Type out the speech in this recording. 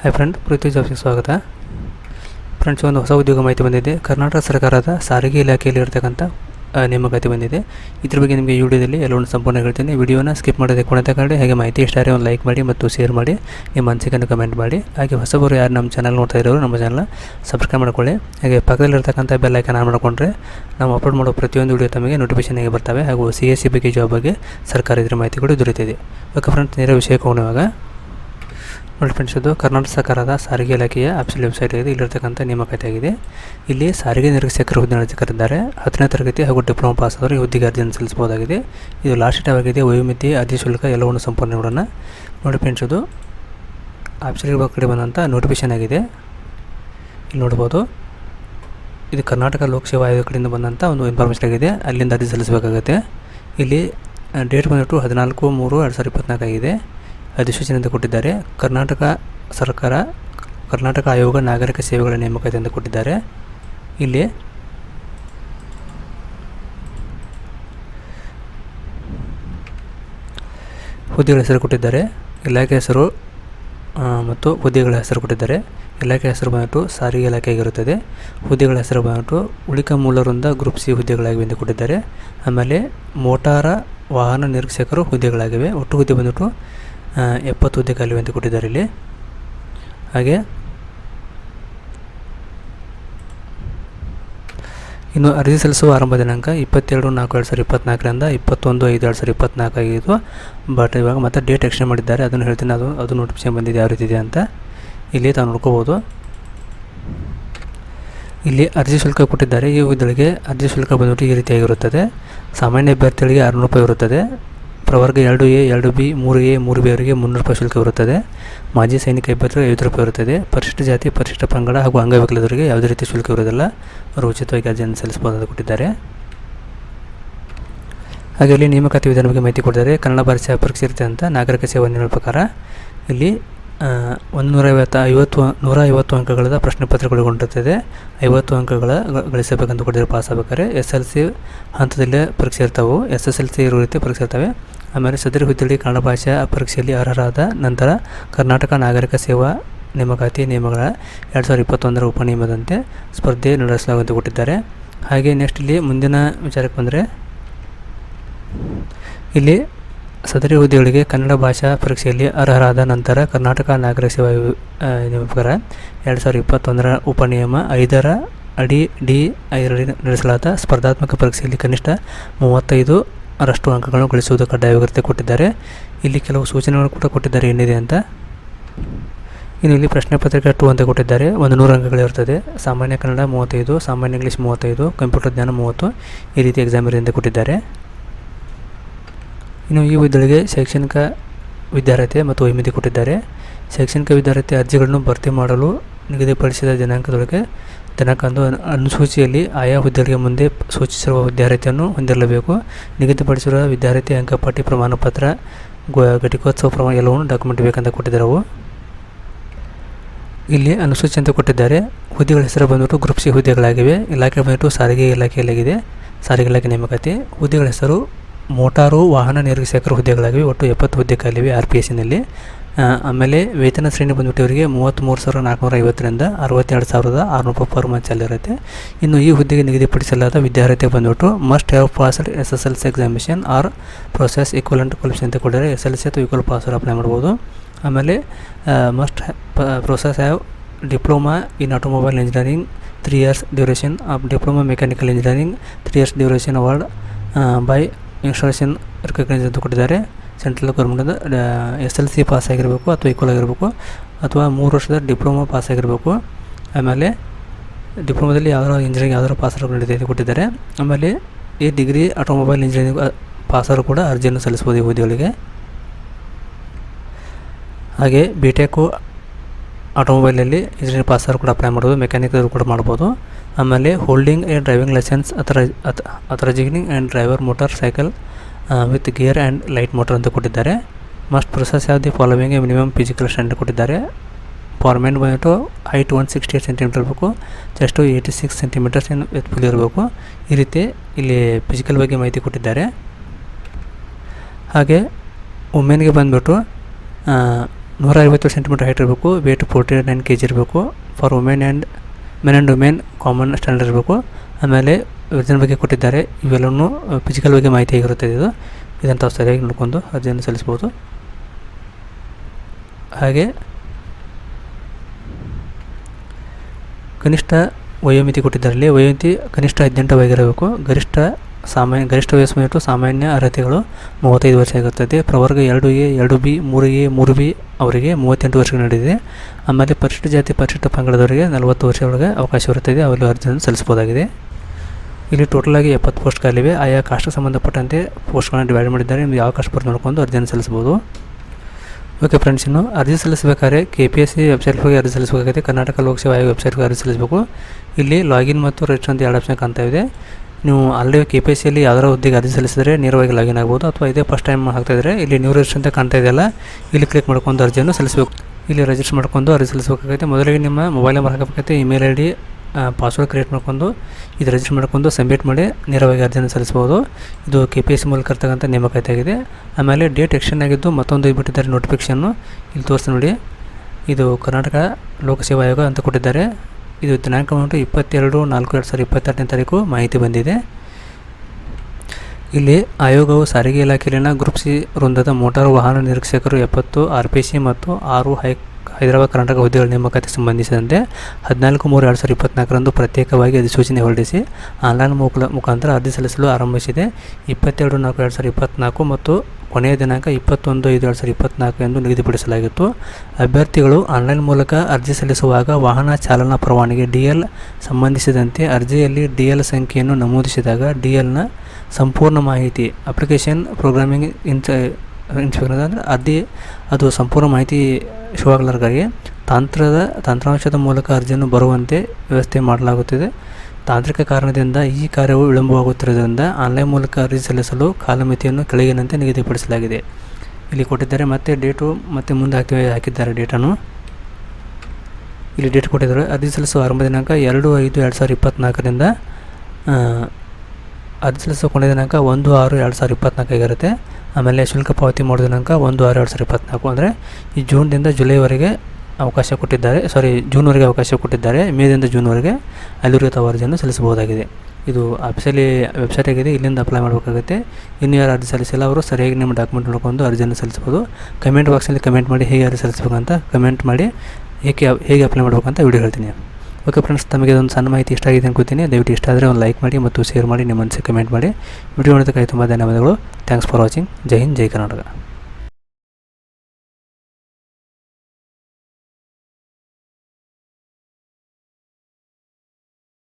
Hi friend ಪ್ರೀತಿ ಜಾಬ್ಸ್ಗೆ ಸ್ವಾಗತ. Friends ಒಂದು ಹೊಸ ಉದ್ಯೋಗ ಮಾಹಿತಿ ಬಂದಿದೆ. ಕರ್ನಾಟಕ ಸರ್ಕಾರದ ಸಾರಿಗೆ ಇಲಾಖೆಯಲ್ಲಿ ಇರತಕ್ಕಂಥ ನೇಮಕಾತಿ ಬಂದಿದೆ. ಇದ್ರ ಬಗ್ಗೆ ನಿಮಗೆ ವಿಡಿಯೋದಲ್ಲಿ ಎಲ್ಲವನ್ನು ಸಂಪೂರ್ಣ ಹೇಳ್ತೀನಿ. ವಿಡಿಯೋನ ಸ್ಕಿಪ್ ಮಾಡದೆ ಕೊನೆತ ಕಾರಣ ಹಾಗೆ ಮಾಹಿತಿ ಇಷ್ಟ ಆದರೆ ಒಂದು ಲೈಕ್ ಮಾಡಿ ಮತ್ತು ಶೇರ್ ಮಾಡಿ. ನಿಮ್ಮ ಅನಿಸಿಕೆಯನ್ನು ಕಮೆಂಟ್ ಮಾಡಿ. ಹಾಗೆ ಹೊಸಬರು ಯಾರು ನಮ್ಮ ಚಾನಲ್ ನೋಡ್ತಾ ಇರೋರು, ನಮ್ಮ ಚಾನಲ್ನ ಸಬ್ಸ್ಕ್ರೈಬ್ ಮಾಡ್ಕೊಳ್ಳಿ. ಹಾಗೆ ಪಕ್ಕದಲ್ಲಿರ್ತಕ್ಕಂಥ ಬೆಲ್ ಐಕನ್ ಆನ್ ಮಾಡಿಕೊಂಡ್ರೆ ನಾವು ಅಪ್ಲೋಡ್ ಮಾಡೋ ಪ್ರತಿಯೊಂದು ವಿಡಿಯೋ ತಮಗೆ ನೋಟಿಫಿಕೇಶನ್ ಆಗಿ ಬರ್ತವೆ. ಹಾಗೂ ಸಿ ಎಸ್ ಸಿ ಬಗ್ಗೆ ಜಾಬ್ ಬಗ್ಗೆ ಸರ್ಕಾರ ಇದ್ರ ಕೂಡ ದೊರೆತಿದೆ ಓಕೆ ಫ್ರೆಂಡ್ಸ್ ನೇರ ವಿಷಯಕ್ಕೆ ಹೋಗೋಣ ಇವಾಗ. ನೋಡಿ ಫ್ರೆಂಡ್ಸ್ ಇದು ಕರ್ನಾಟಕ ಸರ್ಕಾರದ ಸಾರಿಗೆ ಇಲಾಖೆಯ ಆಫೀಸಿಯಲ್ ವೆಬ್ಸೈಟ್ ಇದೆ ಇಲ್ಲಿರ್ತಕ್ಕಂಥ ನೇಮಕಾತಿ ಆಗಿದೆ ಇಲ್ಲಿ ಸಾರಿಗೆ ನಿರೀಕ್ಷಕರು ಹುದ್ದೆ ಕರೆದಿದ್ದಾರೆ ಹತ್ತನೇ ತರಗತಿ ಹಾಗೂ ಡಿಪ್ಲೊಮಾ ಪಾಸ್ ಆದರೂ ಈ ಹುದ್ದೆಗೆ ಅರ್ಜಿಯನ್ನು ಸಲ್ಲಿಸಬಹುದಾಗಿದೆ. ಇದು ಲಾಸ್ಟ್ ಡೇಟ್ ಆಗಿದೆ. ವಯೋಮಿತಿ ಅರ್ಜಿ ಶುಲ್ಕ ಎಲ್ಲವನ್ನು ಸಂಪೂರ್ಣ ನೋಡೋಣ ನೋಡಿ ಫ್ರೆಂಡ್ಸ್ ಇದು ಆಫೀಸಿಯಲ್ ಕಡೆ ಬಂದಂಥ ನೋಟಿಫಿಕೇಶನ್ ಆಗಿದೆ. ಇಲ್ಲಿ ನೋಡ್ಬೋದು. ಇದು ಕರ್ನಾಟಕ ಲೋಕಸೇವಾ ಆಯೋಗ ಕಡೆಯಿಂದ ಬಂದಂಥ ಒಂದು ಇನ್ಫಾರ್ಮೇಷನ್ ಆಗಿದೆ. ಅಲ್ಲಿಂದ ಅರ್ಜಿ ಸಲ್ಲಿಸಬೇಕಾಗುತ್ತೆ. ಇಲ್ಲಿ ಡೇಟ್ ಬಂದ್ಬಿಟ್ಟು ಹದಿನಾಲ್ಕು ಮೂರು ಎರಡು ಸಾವಿರದ ಇಪ್ಪತ್ನಾಲ್ಕು ಆಗಿದೆ ಅಧಿಸೂಚನೆ ಅಂತ ಕೊಟ್ಟಿದ್ದಾರೆ. ಕರ್ನಾಟಕ ಸರ್ಕಾರ, ಕರ್ನಾಟಕ ಆಯೋಗ ನಾಗರಿಕ ಸೇವೆಗಳ ನೇಮಕಾತಿ ಅಂತ ಕೊಟ್ಟಿದ್ದಾರೆ. ಇಲ್ಲಿ ಹುದ್ದೆಗಳ ಹೆಸರು ಕೊಟ್ಟಿದ್ದಾರೆ. ಇಲಾಖೆ ಹೆಸರು ಮತ್ತು ಹುದ್ದೆಗಳ ಹೆಸರು ಕೊಟ್ಟಿದ್ದಾರೆ. ಇಲಾಖೆ ಹೆಸರು ಬಂದ್ಬಿಟ್ಟು ಸಾರಿಗೆ ಇಲಾಖೆ ಆಗಿರುತ್ತದೆ. ಹುದ್ದೆಗಳ ಹೆಸರು ಬಂದ್ಬಿಟ್ಟು ಉಳಿಕ ಮೂಲರಿಂದ ಗ್ರೂಪ್ ಸಿ ಹುದ್ದೆಗಳಾಗಿವೆ ಎಂದು ಕೊಟ್ಟಿದ್ದಾರೆ. ಆಮೇಲೆ ಮೋಟಾರ ವಾಹನ ನಿರೀಕ್ಷಕರು ಹುದ್ದೆಗಳಾಗಿವೆ. ಒಟ್ಟು ಹುದ್ದೆ ಬಂದ್ಬಿಟ್ಟು ಎಪ್ಪತ್ತು ಹುದ್ದೆ ಖಾಲಿ ಅಂತ ಕೊಟ್ಟಿದ್ದಾರೆ ಇಲ್ಲಿ. ಹಾಗೆ. ಇನ್ನು ಅರ್ಜಿ ಸಲ್ಲಿಸುವ ಆರಂಭ ದಿನಾಂಕ ಇಪ್ಪತ್ತೆರಡು ನಾಲ್ಕು ಎರಡು ಸಾವಿರದ ಇಪ್ಪತ್ನಾಲ್ಕರಿಂದ ಇಪ್ಪತ್ತೊಂದು ಐದು ಎರಡು ಸಾವಿರದ ಇಪ್ಪತ್ತ್ನಾಲ್ಕು ಆಗಿದ್ದು, ಬಟ್ ಇವಾಗ ಮತ್ತೆ ಡೇಟ್ ಎಕ್ಸ್ಟೆಂಡ್ ಮಾಡಿದ್ದಾರೆ. ಅದನ್ನು ಹೇಳ್ತೀನಿ. ಅದು ಅದು ನೋಟಿಫಿಕೇಶನ್ ಬಂದಿದೆ ಯಾವ ರೀತಿ ಇದೆ ಅಂತ. ಇಲ್ಲಿ ತಾವು ನೋಡ್ಕೋಬೋದು. ಇಲ್ಲಿ ಅರ್ಜಿ ಶುಲ್ಕ ಕೊಟ್ಟಿದ್ದಾರೆ. ಈ ಹುದ್ದೆಗಳಿಗೆ ಅರ್ಜಿ ಶುಲ್ಕ ಬಂದ್ಬಿಟ್ಟು ಈ ರೀತಿಯಾಗಿರುತ್ತದೆ. ಸಾಮಾನ್ಯ ಅಭ್ಯರ್ಥಿಗಳಿಗೆ ಆರುನೂರು ರೂಪಾಯಿ ಇರುತ್ತದೆ. ಪ್ರವರ್ಗ ಎರಡು ಎ, ಎರಡು ಬಿ, ಮೂರು ಎ, ಮೂರು ಬಿ ಅವರಿಗೆ ಮುನ್ನೂರು ರೂಪಾಯಿ ಶುಲ್ಕ ಇರುತ್ತದೆ ಮಾಜಿ ಸೈನಿಕ ಇಬ್ಬರಿಗೆ ಐವತ್ತು ರೂಪಾಯಿ ಇರುತ್ತದೆ ಪರಿಶಿಷ್ಟ ಜಾತಿ, ಪರಿಶಿಷ್ಟ ಪಂಗಡ ಹಾಗೂ ಅಂಗವಿಕಲದವರಿಗೆ ಯಾವುದೇ ರೀತಿ ಶುಲ್ಕ ಇರುವುದಿಲ್ಲ. ಅವರು ಉಚಿತವಾಗಿ ಅರ್ಜಿಯನ್ನು ಸಲ್ಲಿಸಬಹುದು ಅಂತ ಕೊಟ್ಟಿದ್ದಾರೆ. ಹಾಗೆ ಇಲ್ಲಿ ನೇಮಕಾತಿ ವಿಧಾನ ಬಗ್ಗೆ ಮಾಹಿತಿ ಕೊಡ್ತಾರೆ ಕನ್ನಡ ಭಾಷೆ ಪರೀಕ್ಷೆ ಅಂತ ನಾಗರಿಕ ಸೇವಾ ನಿಯಮದ ಪ್ರಕಾರ. ಇಲ್ಲಿ ಒಂದು ನೂರ ಐವತ್ತು ಐವತ್ತು ನೂರ ಐವತ್ತು ಅಂಕಗಳ ಪ್ರಶ್ನೆ ಪತ್ರಗಳು ಒಳಗೊಂಡಿರ್ತದೆ ಐವತ್ತು ಅಂಕಗಳ ಗಳಿಸಬೇಕಂತ ಕೊಟ್ಟಿದ್ದಾರೆ ಪಾಸ್ ಆಗ್ಬೇಕಾದ್ರೆ. ಎಸ್ ಎಲ್ ಸಿ ಹಂತದಲ್ಲೇ ಪರೀಕ್ಷೆ ಇರ್ತಾವೆ. ಎಸ್ ಎಸ್ ಎಲ್ ಸಿ ಇರೋ ರೀತಿ ಪರೀಕ್ಷೆ ಇರ್ತವೆ. ಆಮೇಲೆ ಸದರಿ ಹುದ್ದೆಯಲ್ಲಿ ಕನ್ನಡ ಭಾಷೆ ಪರೀಕ್ಷೆಯಲ್ಲಿ ಅರ್ಹರಾದ ನಂತರ ಕರ್ನಾಟಕ ನಾಗರಿಕ ಸೇವಾ ನೇಮಕಾತಿ ನಿಯಮಗಳ ಎರಡು ಸಾವಿರದ ಇಪ್ಪತ್ತೊಂದರ ಉಪನಿಯಮದಂತೆ ಸ್ಪರ್ಧೆ ನಡೆಸಲಾಗುವಂತೆ ಕೊಟ್ಟಿದ್ದಾರೆ. ಹಾಗೆ ನೆಕ್ಸ್ಟ್ ಇಲ್ಲಿ ಮುಂದಿನ ವಿಚಾರಕ್ಕೆ ಬಂದರೆ, ಇಲ್ಲಿ ಸದರಿ ಹುದ್ದೆಗಳಿಗೆ ಕನ್ನಡ ಭಾಷಾ ಪರೀಕ್ಷೆಯಲ್ಲಿ ಅರ್ಹರಾದ ನಂತರ ಕರ್ನಾಟಕ ನಾಗರಿಕ ಸೇವಾ ನೇಮಕರ ಎರಡು ಸಾವಿರದ ಇಪ್ಪತ್ತೊಂದರ ಉಪನಿಯಮ ಐದರ ಅಡಿ ಡಿ ಐದರಡಿ ನಡೆಸಲಾದ ಸ್ಪರ್ಧಾತ್ಮಕ ಪರೀಕ್ಷೆಯಲ್ಲಿ ಕನಿಷ್ಠ ಮೂವತ್ತೈದು ರಷ್ಟು ಅಂಕಗಳನ್ನು ಗಳಿಸುವುದು ಕಡ್ಡಾಯವಾಗಿರುತ್ತೆ ಕೊಟ್ಟಿದ್ದಾರೆ. ಇಲ್ಲಿ ಕೆಲವು ಸೂಚನೆಗಳು ಕೂಡ ಕೊಟ್ಟಿದ್ದಾರೆ, ಏನಿದೆ ಅಂತ. ಇನ್ನು ಇಲ್ಲಿ ಪ್ರಶ್ನೆ ಪತ್ರಿಕೆ ಟು ಅಂತ ಕೊಟ್ಟಿದ್ದಾರೆ. ಒಂದು ನೂರು ಅಂಕಗಳಿರುತ್ತದೆ ಸಾಮಾನ್ಯ ಕನ್ನಡ ಮೂವತ್ತೈದು, ಸಾಮಾನ್ಯ ಇಂಗ್ಲೀಷ್ ಮೂವತ್ತೈದು, ಕಂಪ್ಯೂಟರ್ ಜ್ಞಾನ ಮೂವತ್ತು ಈ ರೀತಿ ಎಕ್ಸಾಮ್ ಇರಿಂದ ಕೊಟ್ಟಿದ್ದಾರೆ. ಇನ್ನು ಈ ವಿದ್ಯಾರ್ಥಿಗೆ ಶೈಕ್ಷಣಿಕ ವಿದ್ಯಾರ್ಥಿ ಮತ್ತು ವೈಮಿತಿ ಕೊಟ್ಟಿದ್ದಾರೆ. ಶೈಕ್ಷಣಿಕ ವಿದ್ಯಾರ್ಥಿ ಅರ್ಜಿಗಳನ್ನು ಭರ್ತಿ ಮಾಡಲು ನಿಗದಿಪಡಿಸಿದ ದಿನಾಂಕದೊಳಗೆ ದಿನಾಂಕಂದು ಅನು- ಅನುಸೂಚಿಯಲ್ಲಿ ಆಯಾ ಹುದ್ದೆಗಳಿಗೆ ಮುಂದೆ ಸೂಚಿಸಿರುವ ವಿದ್ಯಾರ್ಥಿಯನ್ನು ಹೊಂದಿರಲೇಬೇಕು ನಿಗದಿಪಡಿಸಿರುವ ವಿದ್ಯಾರ್ಥಿ ಅಂಕಪಟ್ಟಿ ಪ್ರಮಾಣಪತ್ರ ಘಟಿಕೋತ್ಸವ ಪ್ರಮಾಣ ಎಲ್ಲವನ್ನು ಡಾಕ್ಯುಮೆಂಟ್ ಬೇಕಂತ ಕೊಟ್ಟಿದ್ದಾರೆ ಇಲ್ಲಿ ಅನುಸೂಚಿ ಅಂತ ಕೊಟ್ಟಿದ್ದಾರೆ. ಹುದ್ದೆಗಳ ಹೆಸರು ಬಂದ್ಬಿಟ್ಟು ಗ್ರೂಪ್ ಸಿ ಹುದ್ದೆಗಳಾಗಿವೆ. ಇಲಾಖೆ ಬಂದ್ಬಿಟ್ಟು ಸಾರಿಗೆ ಇಲಾಖೆಯಲ್ಲಾಗಿದೆ. ಸಾರಿಗೆ ಇಲಾಖೆ ನೇಮಕಾತಿ. ಹುದ್ದೆಗಳ ಹೆಸರು ಮೋಟಾರು ವಾಹನ ನಿರೀಕ್ಷಕರ ಹುದ್ದೆಗಳಾಗಿವೆ. ಒಟ್ಟು ಎಪ್ಪತ್ತು ಹುದ್ದೆ ಖಾಲಿವೆ ಆರ್ ಪಿ ಎಸ್ಸಿನಲ್ಲಿ. ಆಮೇಲೆ ವೇತನ ಶ್ರೇಣಿ ಬಂದ್ಬಿಟ್ಟು ಇವರಿಗೆ ಮೂವತ್ತ್ಮೂರು ಸಾವಿರದ ನಾಲ್ಕುನೂರ ಐವತ್ತರಿಂದ ಅರವತ್ತೆರಡು ಸಾವಿರದ ಆರುನೂರು ಪರ್ ಮಂತ್ ಇನ್ನು ಈ ಹುದ್ದೆಗೆ ನಿಗದಿಪಡಿಸಲಾದ ವಿದ್ಯಾರ್ಹತೆ ಬಂದ್ಬಿಟ್ಟು must have passed S S L C examination or possess equivalent qualification ಅಂತ ಕೊಡಿದರೆ ಎಸ್ ಎಲ್ ಸಿ ಅಥವಾ ಈಕ್ವಲ್ ಪಾಸ್ ಅಪ್ಲೈ ಮಾಡ್ಬೋದು. ಆಮೇಲೆ must possess have diploma in automobile engineering three years duration of diploma mechanical engineering three years duration award by installation recognise ಅಂತ ಕೊಟ್ಟಿದ್ದಾರೆ. Central ಗೌರ್ಮೆಂಟಿಂದ S L C pass ಆಗಿರಬೇಕು ಅಥವಾ equal ಆಗಿರಬೇಕು ಅಥವಾ ಮೂರು ವರ್ಷದ ಡಿಪ್ಲೊಮಾ ಪಾಸ್ ಆಗಿರಬೇಕು. ಆಮೇಲೆ ಡಿಪ್ಲೊಮಾದಲ್ಲಿ ಯಾವ್ದಾರು ಇಂಜಿನಿಯರಿಂಗ್ ಯಾವ್ದಾರು ಪಾಸ್ ನಡೀತಾ ಅಂತ ಕೊಟ್ಟಿದ್ದಾರೆ. ಆಮೇಲೆ ಈ ಡಿಗ್ರಿ ಆಟೋಮೊಬೈಲ್ ಇಂಜಿನಿಯರಿಂಗ್ ಪಾಸರು ಕೂಡ ಅರ್ಜಿಯನ್ನು ಸಲ್ಲಿಸ್ಬೋದು ಈ ಹುದ್ದೆಗಳಿಗೆ ಹಾಗೆ ಬಿ ಟೆಕ್ಕು ಆಟೋಮೊಬೈಲಲ್ಲಿ ಇಂಜಿನಿಯರ್ ಪಾಸರ್ ಕೂಡ ಅಪ್ಲೈ ಮಾಡ್ಬೋದು ಮೆಕ್ಯಾನಿಕಲ್ ಕೂಡ ಮಾಡ್ಬೋದು. ಆಮೇಲೆ holding and driving licence ಅಥರ authorising and driver motorcycle with gear and light motor ಅಂತ ಕೊಟ್ಟಿದ್ದಾರೆ. ಮಸ್ಟ್ ಪ್ರೊಸೆಸ್ ಯಾವ the following minimum physical standard ಕೊಟ್ಟಿದ್ದಾರೆ. ಫಾರ್ಮೆಂಟ್ ಬಂದ್ಬಿಟ್ಟು height one sixty eight centimetre ಇರಬೇಕು ಚೆಸ್ಟು ಏಯ್ಟಿ ಸಿಕ್ಸ್ ಸೆಂಟಿಮೀಟರ್ಸ್ ಏನು ಎತ್ಫುಲ್ ಇರಬೇಕು. ಈ ರೀತಿ ಇಲ್ಲಿ ಫಿಸಿಕಲ್ ಬಗ್ಗೆ ಮಾಹಿತಿ ಕೊಟ್ಟಿದ್ದಾರೆ. ಹಾಗೆ ವುಮೆನ್ಗೆ ಬಂದುಬಿಟ್ಟು ನೂರ ಐವತ್ತು ಸೆಂಟಿಮೀಟರ್ ಹೈಟ್ ಇರಬೇಕು weight forty nine K G ಇರಬೇಕು for women and men and women common standard ಇರಬೇಕು. ಆಮೇಲೆ ವಿರ್ಜನ್ ಬಗ್ಗೆ ಕೊಟ್ಟಿದ್ದಾರೆ ಇವೆಲ್ಲವೂ ಫಿಸಿಕಲ್ ಬಗ್ಗೆ ಮಾಹಿತಿ ಆಗಿರುತ್ತದೆ ಇದು, ಇದನ್ನು ತಾವು ಸರಿಯಾಗಿ ನೋಡ್ಕೊಂಡು ಅರ್ಜಿಯನ್ನು ಸಲ್ಲಿಸ್ಬೋದು ಹಾಗೆ ಕನಿಷ್ಠ ವಯೋಮಿತಿ ಕೊಟ್ಟಿದ್ದಾರಲ್ಲಿ ವಯೋಮಿತಿ ಕನಿಷ್ಠ ಹದಿನೆಂಟವಾಗಿರಬೇಕು ಗರಿಷ್ಠ ಸಾಮಾನ್ಯ ಗರಿಷ್ಠ ವಯಸ್ಸು ಮತ್ತು ಸಾಮಾನ್ಯ ಅರ್ಹತೆಗಳು ಮೂವತ್ತೈದು ವರ್ಷ ಆಗಿರ್ತದೆ ಪ್ರವರ್ಗ ಎರಡು ಎ, ಎರಡು ಬಿ, ಮೂರು ಎ, ಮೂರು ಬಿ ಅವರಿಗೆ ಮೂವತ್ತೆಂಟು ವರ್ಷಗಳು ನಡೆದಿದೆ. ಆಮೇಲೆ ಪರಿಶಿಷ್ಟ ಜಾತಿ ಪರಿಶಿಷ್ಟ ಪಂಗಡದವರಿಗೆ ನಲವತ್ತು ವರ್ಷದೊಳಗೆ ಅವಕಾಶ ಇರುತ್ತದೆ. ಅವರು ಅರ್ಜಿಯನ್ನು ಸಲ್ಲಿಸಬಹುದಾಗಿದೆ. ಇಲ್ಲಿ ಟೋಟಲಾಗಿ ಎಪ್ಪತ್ತು ಪೋಸ್ಟ್ಗಳಿವೆ ಆಯಾ ಕಾಸ್ಟ್ ಸಂಬಂಧಪಟ್ಟಂತೆ ಪೋಸ್ಟ್ಗಳನ್ನು ಡಿವೈಡ್ ಮಾಡಿದ್ದಾರೆ. ನಿಮ್ಗೆ ಯಾವ ಕಾಸ್ಟ್ ಪರ್ ನೋಡ್ಕೊಂಡು ಅರ್ಜಿಯನ್ನು ಸಲ್ಲಿಸಬಹುದು. ಓಕೆ ಫ್ರೆಂಡ್ಸ್ ಇನ್ನು ಅರ್ಜಿ ಸಲ್ಲಿಸಬೇಕಾದ್ರೆ K P S C website ಹೋಗಿ ಅರ್ಜಿ ಸಲ್ಲಿಸಬೇಕಾಗುತ್ತೆ. ಕರ್ನಾಟಕ ಲೋಕಸೇವಾ ಆಯೋಗ ವೆಬ್ಸೈಟ್ಗೆ ಅರ್ಜಿ ಸಲ್ಲಿಸಬೇಕು. ಇಲ್ಲಿ ಲಾಗಿನ್ ಮತ್ತು ರಿಜಿಸ್ಟರ್ ಅಂತ ಎರಡು ಆಪ್ಷನ್ ಕಾಣ್ತಾ ಇದೆ. ನೀವು ಆಲ್ರೆಡಿ ಕೆ ಪಿ ಎಸ್ ಸಿಯಲ್ಲಿ ಯಾವ್ದಾರ ಹುದ್ದೆಗೆ ಅರ್ಜಿ ಸಲ್ಲಿಸಿದ್ರೆ ನೇರವಾಗಿ ಲಾಗಿನ್ ಆಗ್ಬೋದು ಅಥವಾ ಇದೇ ಫಸ್ಟ್ ಟೈಮ್ ಹಾಕ್ತಾಯಿದ್ರೆ ಇಲ್ಲಿ ನ್ಯೂ ರಿಜಿಸ್ಟರ್ ಅಂತ ಕಾಣ್ತಾ ಇದೆಯಲ್ಲ, ಇಲ್ಲಿ ಕ್ಲಿಕ್ ಮಾಡ್ಕೊಂಡು ಅರ್ಜಿಯನ್ನು ಸಲ್ಲಿಸಬೇಕು. ಇಲ್ಲಿ ರಿಜಿಸ್ಟರ್ ಮಾಡ್ಕೊಂಡು ಅರ್ಜಿ ಸಲ್ಲಿಸಬೇಕಾಗೈತೆ. ಮೊದಲಿಗೆ ನಿಮ್ಮ ಮೊಬೈಲ್ ನಂಬರ್ ಹಾಕಬೇಕಾಗುತ್ತೆ email I D password create ಮಾಡ್ಕೊಂಡು ಇದು ರಿಜಿಸ್ಟರ್ ಮಾಡ್ಕೊಂಡು ಸಬ್ಮಿಟ್ ಮಾಡಿ ನೇರವಾಗಿ ಅರ್ಜಿಯನ್ನು ಸಲ್ಲಿಸ್ಬೋದು. ಇದು ಕೆ ಪಿ ಎಸ್ ಸಿ ಮೂಲಕ ಇರ್ತಕ್ಕಂಥ ನೇಮಕಾತಿ ಆಗಿದೆ ಆಮೇಲೆ ಡೇಟ್ ಎಕ್ಸ್ಟೆಂಡ್ ಆಗಿದ್ದು ಮತ್ತೊಂದು ಬಿಟ್ಟಿದ್ದಾರೆ ನೋಟಿಫಿಕೇಷನ್ನು ಇಲ್ಲಿ ತೋರಿಸಿ ನೋಡಿ. ಇದು ಕರ್ನಾಟಕ ಲೋಕಸೇವಾ ಆಯೋಗ ಅಂತ ಕೊಟ್ಟಿದ್ದಾರೆ. ಇದು ದಿನಾಂಕ ಬಂದು ಇಪ್ಪತ್ತೆರಡು, ನಾಲ್ಕು, ಎರಡು ಸಾವಿರದ ಇಪ್ಪತ್ತೆರಡನೇ ತಾರೀಕು ಮಾಹಿತಿ ಬಂದಿದೆ. ಇಲ್ಲಿ ಆಯೋಗವು ಸಾರಿಗೆ ಇಲಾಖೆಯಲ್ಲಿನ ಗ್ರೂಪ್ ಸಿ ವೃಂದದ ಮೋಟಾರು ವಾಹನ ನಿರೀಕ್ಷಕರು ಎಪ್ಪತ್ತು, ಆರ್ ಪಿ ಸಿ ಮತ್ತು ಆರು ಹೈ, ಹೈದರಾಬಾದ್, ಕರ್ನಾಟಕ ಹುದ್ದೆಗಳ ನೇಮಕಾತಿಗೆ ಸಂಬಂಧಿಸಿದಂತೆ ಹದಿನಾಲ್ಕು ಮೂರು ಎರಡು ಸಾವಿರದ ಇಪ್ಪತ್ನಾಲ್ಕರಂದು ಪ್ರತ್ಯೇಕವಾಗಿ ಅಧಿಸೂಚನೆ ಹೊರಡಿಸಿ ಆನ್ಲೈನ್ ಮುಖ ಮುಖಾಂತರ ಅರ್ಜಿ ಸಲ್ಲಿಸಲು ಆರಂಭಿಸಿದೆ. ಇಪ್ಪತ್ತೆರಡು, ನಾಲ್ಕು, ಎರಡು ಸಾವಿರದ ಇಪ್ಪತ್ನಾಲ್ಕು ಮತ್ತು ಕೊನೆಯ ದಿನಾಂಕ ಇಪ್ಪತ್ತೊಂದು ಐದು ಎರಡು ಸಾವಿರದ ಇಪ್ಪತ್ನಾಲ್ಕು ಎಂದು ನಿಗದಿಪಡಿಸಲಾಗಿತ್ತು. ಅಭ್ಯರ್ಥಿಗಳು ಆನ್ಲೈನ್ ಮೂಲಕ ಅರ್ಜಿ ಸಲ್ಲಿಸುವಾಗ ವಾಹನ ಚಾಲನಾ ಪರವಾನಗಿ ಡಿ ಎಲ್ ಸಂಬಂಧಿಸಿದಂತೆ ಅರ್ಜಿಯಲ್ಲಿ ಡಿ ಎಲ್ ಸಂಖ್ಯೆಯನ್ನು ನಮೂದಿಸಿದಾಗ ಡಿ ಎಲ್ನ ಸಂಪೂರ್ಣ ಮಾಹಿತಿ, ಅಪ್ಲಿಕೇಶನ್ ಪ್ರೋಗ್ರಾಮಿಂಗ್ ಇನ್ಸ್, ಇನ್ಸ್ಪೆಕ್ಟರ್ ಅಂದರೆ ಅರ್ಜಿ, ಅದು ಸಂಪೂರ್ಣ ಮಾಹಿತಿ ಶೋ ತಂತ್ರದ ತಾಂತ್ರದ, ತಂತ್ರಾಂಶದ ಮೂಲಕ ಅರ್ಜಿಯನ್ನು ಬರುವಂತೆ ವ್ಯವಸ್ಥೆ ಮಾಡಲಾಗುತ್ತಿದೆ. ತಾಂತ್ರಿಕ ಕಾರಣದಿಂದ ಈ ಕಾರ್ಯವು ವಿಳಂಬವಾಗುತ್ತಿರುವುದರಿಂದ ಆನ್ಲೈನ್ ಮೂಲಕ ಅರ್ಜಿ ಸಲ್ಲಿಸಲು ಕಾಲಮಿತಿಯನ್ನು ಕೆಳಗಿನಂತೆ ನಿಗದಿಪಡಿಸಲಾಗಿದೆ. ಇಲ್ಲಿ ಕೊಟ್ಟಿದ್ದಾರೆ ಮತ್ತು ಡೇಟು, ಮತ್ತೆ ಮುಂದೆ ಹಾಕಿ, ಹಾಕಿದ್ದಾರೆ ಡೇಟನ್ನು ಇಲ್ಲಿ ಡೇಟ್ ಕೊಟ್ಟಿದ್ದಾರೆ, ಅರ್ಜಿ ಸಲ್ಲಿಸುವ ಆರಂಭ ದಿನಾಂಕ ಎರಡು ಐದು ಎರಡು ಸಾವಿರದ ಇಪ್ಪತ್ತ್ನಾಲ್ಕರಿಂದ ಅರ್ಜಿ ಸಲ್ಲಿಸುವ ಕೊನೆಯ ದಿನಾಂಕ ಒಂದು ಆರು ಎರಡು ಸಾವಿರದ ಇಪ್ಪತ್ತ್ನಾಲ್ಕಾಗಿರುತ್ತೆ ಆಮೇಲೆ ಶುಲ್ಕ ಪಾವತಿ ಮಾಡೋ ದಿನಾಂಕ ಒಂದು ಆರು ಎರಡು ಸಾವಿರದ ಇಪ್ಪತ್ತ್ನಾಲ್ಕು ಅಂದರೆ ಈ ಜೂನ್ದಿಂದ ಜುಲೈವರೆಗೆ ಅವಕಾಶ ಕೊಟ್ಟಿದ್ದಾರೆ. ಸಾರಿ ಜೂನ್ವರೆಗೆ ಅವಕಾಶ ಕೊಟ್ಟಿದ್ದಾರೆ. ಮೇದಿಂದ ಜೂನ್ವರೆಗೆ ಅಲ್ಲಿವರೆಗೆ ತಾವು ಅರ್ಜಿಯನ್ನು ಸಲ್ಲಿಸಬಹುದಾಗಿದೆ. ಇದು ಆಫೀಸಲ್ಲಿ ವೆಬ್ಸೈಟ್ ಆಗಿದೆ. ಇಲ್ಲಿಂದ ಅಪ್ಲೈ ಮಾಡಬೇಕಾಗುತ್ತೆ. ಇನ್ನು ಯಾರು ಅರ್ಜಿ ಸಲ್ಲಿಸಿಲ್ಲ, ಅವರು ಸರಿಯಾಗಿ ನಿಮ್ಮ ಡಾಕ್ಯುಮೆಂಟ್ ನೋಡ್ಕೊಂಡು ಅರ್ಜಿಯನ್ನು ಸಲ್ಲಿಸ್ಬೋದು ಕಮೆಂಟ್ ಬಾಕ್ಸಲ್ಲಿ ಕಮೆಂಟ್ ಮಾಡಿ ಹೇಗೆ ಅರ್ಜಿ ಸಲ್ಲಿಸಬೇಕಂತ ಕಮೆಂಟ್ ಮಾಡಿ ಹೇಗೆ ಹೇಗೆ ಅಪ್ಲೈ ಮಾಡಬೇಕಂತ ವಿಡಿಯೋ ಹೇಳ್ತೀನಿ. ಓಕೆ ಫ್ರೆಂಡ್ಸ್ ತಮಗೆ ಒಂದು ಸಣ್ಣ ಮಾಹಿತಿ ಇಷ್ಟ ಆಗಿದೆ ಅನ್ಕೋತೀನಿ. ದಯವಿಟ್ಟು ಇಷ್ಟ ಆದರೆ ಒಂದು ಲೈಕ್ ಮಾಡಿ ಮತ್ತು ಶೇರ್ ಮಾಡಿ, ನಿಮ್ಮ ಮನಸ್ಸಿಗೆ ಕಮೆಂಟ್ ಮಾಡಿ. ವಿಡಿಯೋ ನೋಡೋದಕ್ಕಾಗಿ ತುಂಬ ಧನ್ಯವಾದಗಳು. ಥ್ಯಾಂಕ್ಸ್ ಫಾರ್ ವಾಚಿಂಗ್ ಜೈ ಹಿಂದ್, ಜೈ ಕರ್ನಾಟಕ.